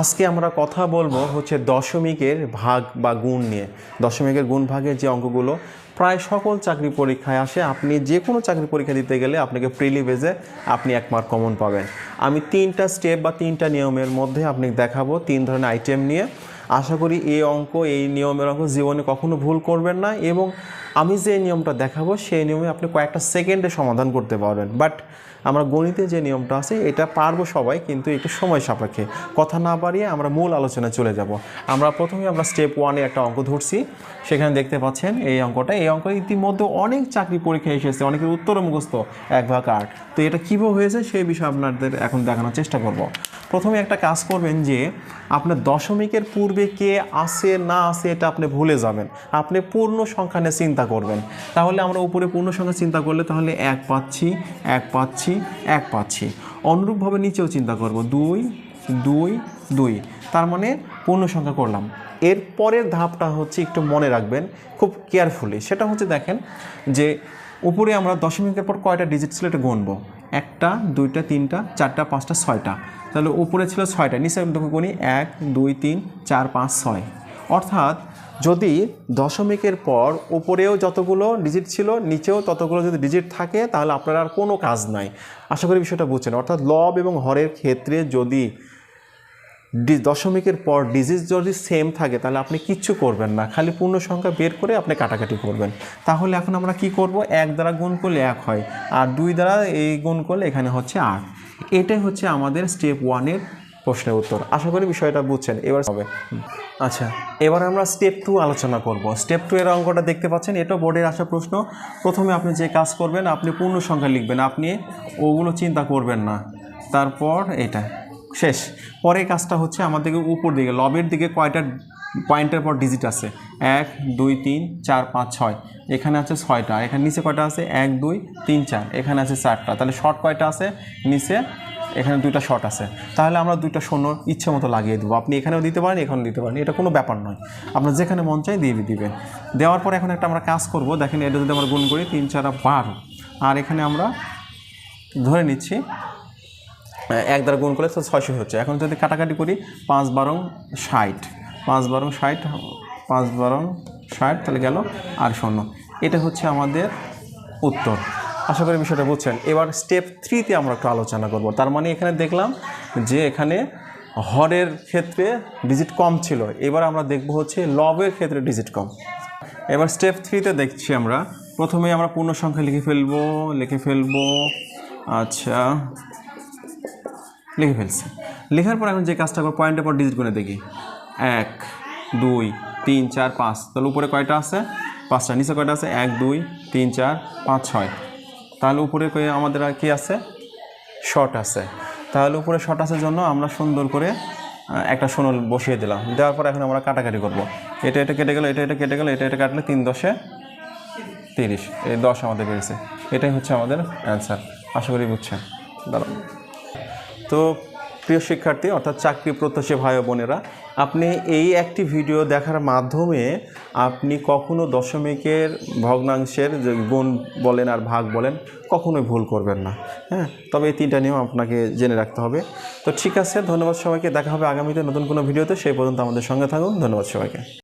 আজকে আমরা কথা বলব হচ্ছে দশমিকের ভাগ বা গুণ নিয়ে। দশমিকের গুণ ভাগের যে অঙ্কগুলো, প্রায় সকল চাকরি পরীক্ষায় আসে। আপনি যে কোনো চাকরি পরীক্ষা দিতে গেলে আপনাকে প্রিলি বেজে আপনি এক মার্ক কমন পাবেন। আমি তিনটা স্টেপ বা তিনটা নিয়মের মধ্যে আপনি দেখাবো তিন ধরনের আইটেম নিয়ে। আশা করি এই অঙ্ক, এই নিয়মের অঙ্ক জীবনে কখনো ভুল করবেন না এবং আমি যে নিয়মটা দেখাবো, সেই নিয়মে আপনি কয়েকটা সেকেন্ডে সমাধান করতে পারবেন। বাট আমরা গণিতে যে নিয়মটা আছে, এটা পারব সবাই, কিন্তু একটু সময় সাপেক্ষে। কথা না বাড়িয়ে আমরা মূল আলোচনায় চলে যাব। আমরা প্রথমে আমরা স্টেপ ওয়ানে একটা অঙ্ক ধরছি। সেখানে দেখতে পাচ্ছেন এই অঙ্কটা। এই অঙ্ক ইতিমধ্যে অনেক চাকরি পরীক্ষা এসেছে, অনেকের উত্তর মুখস্থ, এক ভাগ আট। তো এটা কীভাবে হয়েছে, সেই বিষয়ে আপনাদের এখন দেখানোর চেষ্টা করব। প্রথমে একটা কাজ করবেন যে, আপনার দশমিকের পূর্বে কে আসে না আসে এটা আপনি ভুলে যাবেন। আপনি পূর্ণ সংখ্যা নিয়ে চিন্তা করবেন। তাহলে আমরা উপরে পূর্ণ সংখ্যা চিন্তা করলে তাহলে এক পাচ্ছি এক পাচ্ছি এক পাচ্ছি। অনুরূপভাবে নিচেও চিন্তা করব। দুই দুই দুই। তার মানে পূর্ণ সংখ্যা করলাম। এর পরের ধাপটা হচ্ছে একটু মনে রাখবেন, খুব কেয়ারফুলি সেটা হচ্ছে দেখেন যে উপরে আমরা দশমিকের পর কয়টা ডিজিট ছিল এটা গুনবো। একটা, দুইটা, তিনটা, চারটা, পাঁচটা, ছয়টা। তাহলে উপরে ছিল ছয়টা, নিচে দেখো গুনি এক, দুই, তিন, চার, পাঁচ, ছয়। অর্থাৎ যদি দশমিকের পর উপরেও যতগুলো ডিজিট ছিল, নিচেও ততগুলো যদি ডিজিট থাকে, তাহলে আপনার আর কোনো কাজ নাই। আশা করি বিষয়টা বুঝছেন। অর্থাৎ লব এবং হরের ক্ষেত্রে যদি দশমিকের পর ডিজিট যদি সেম থাকে, তাহলে আপনি কিচ্ছু করবেন না। খালি পূর্ণ সংখ্যা বের করে আপনি কাটাকাটি করবেন। তাহলে এখন আমরা কি করব? এক দ্বারা গুণ করলে এক হয়, আর দুই দ্বারা এই গুণ করলে এখানে হচ্ছে আট। এটাই হচ্ছে আমাদের স্টেপ ওয়ানের প্রশ্নের উত্তর। আশা করি বিষয়টা বুঝছেন। এবার হবে। আচ্ছা এবার আমরা স্টেপ টু আলোচনা করব। স্টেপ টু এর অঙ্কটা দেখতে পাচ্ছেন, এটা বোর্ডের আসা প্রশ্ন। প্রথমে আপনি যে কাজ করবেন, আপনি পূর্ণ সংখ্যা লিখবেন। আপনি ওগুলো চিন্তা করবেন না। তারপর এটা। শেষ। পরে কাজটা হচ্ছে আমাদেরকে উপর দিকে, লবের দিকে কয়টা পয়েন্টের পর ডিজিট আছে? এক, দুই, তিন, চার, পাঁচ, ছয়। এখানে আছে ছয়টা। এখানে নিচে কয়টা আছে? এক, দুই, তিন, চার। এখানে আছে চারটা। তাহলে শর্ট কয়টা আছে? নিচে এখানে দুইটা শট আছে। তাহলে আমরা দুইটা শূন্য ইচ্ছে মতো লাগিয়ে দেবো। আপনি এখানেও দিতে পারেন, এখানেও দিতে পারেন। এটা কোনো ব্যাপার নয়। আপনার যেখানে মন চাই দিয়ে দিবেন। দেওয়ার পর এখন একটা আমরা কাজ করব। দেখেন এটা যদি আমরা গুণ করি, তিন, চার, বারো। আর এখানে আমরা ধরে নিচ্ছি এক দ্বারা গুণ করলে তো ছয়শো হচ্ছে। এখন যদি কাটাকাটি করি, পাঁচ, বারং, ষাট। পাঁচ, বারং, ষাট, পাঁচ, বারং, ষাট তাহলে গেল আর শূন্য। এটা হচ্ছে আমাদের উত্তর। আশা করি বিষয়টা বুঝছেন। এবার স্টেপ থ্রিতে আমরা একটু আলোচনা করব। তার মানে এখানে দেখলাম যে এখানে হরের ক্ষেত্রে ডিজিট কম ছিল। এবার আমরা দেখব হচ্ছে লবের ক্ষেত্রে ডিজিট কম। এবার স্টেপ থ্রিতে দেখছি আমরা। প্রথমে আমরা পূর্ণ সংখ্যা লিখে ফেলব লিখে ফেলব। আচ্ছা লিখে ফেলছি। লেখার পর এখন যে কাজটা করব পয়েন্টের পর ডিজিট করে দেখি। এক, দুই, তিন, চার, পাঁচ। তাহলে উপরে কয়টা আছে? পাঁচটা, নিচে কয়টা আছে? এক, দুই, তিন, চার, পাঁচ, ছয়। তাহলে উপরে আমাদের আর কি আছে? শর্ট আছে। তাহলে উপরে শর্ট আসার জন্য আমরা সুন্দর করে একটা সোনল বসিয়ে দিলাম। দেওয়ার পর এখন আমরা কাটাকাটি করব। এটা এটা কেটে গেল, এটা এটা কেটে গেল, এটা এটা কাটলে তিন দশে তিরিশ। এই দশ আমাদের বেড়েছে। এটাই হচ্ছে আমাদের অ্যান্সার আশা করি বুঝছেন। দাঁড়ান। তো প্রিয় শিক্ষার্থী, অর্থাৎ চাকরি প্রত্যাশী ভাই বোনেরা, আপনি এই একটি ভিডিও দেখার মাধ্যমে আপনি কখনো দশমিকের ভগ্নাংশের যে গুণ বলেন আর ভাগ বলেন, কখনোই ভুল করবেন না। হ্যাঁ তবে এই তিনটা নিয়ম আপনাকে জেনে রাখতে হবে। তো ঠিক আছে, ধন্যবাদ সবাইকে। দেখা হবে আগামীতে নতুন কোনো ভিডিওতে। সেই পর্যন্ত আমাদের সঙ্গে থাকুন। ধন্যবাদ সবাইকে।